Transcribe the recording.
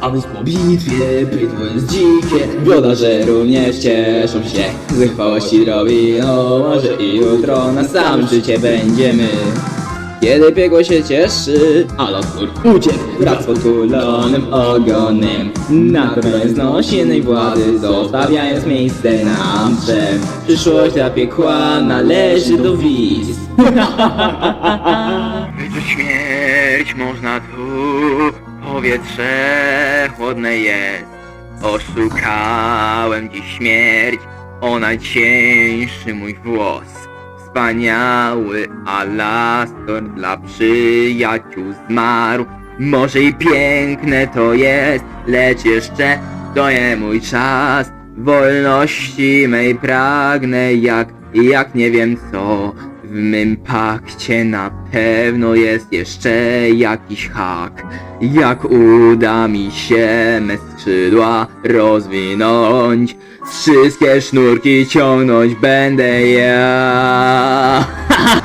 A więc po bitwie bydło jest dzikie Wiodarze również cieszą się chwałości robi No może i jutro na sam życie będziemy kiedy piekło się cieszy, a lotwór uciekł wraz z podkulonym ogonem. Na pewno znosienej władzy, zostawiając miejsce nam trzem. Przyszłość dla piekła należy do wiz. Wyczuć śmierć można tu, powietrze chłodne jest. Oszukałem dziś śmierć, o najcieńszy mój włos. Wspaniały alastor dla przyjaciół zmarł. Może i piękne to jest, lecz jeszcze to nie mój czas. Wolności mej pragnę jak, jak nie wiem co. W mym pakcie na pewno jest jeszcze jakiś hak. Jak uda mi się me skrzydła rozwinąć, wszystkie sznurki ciągnąć będę ja.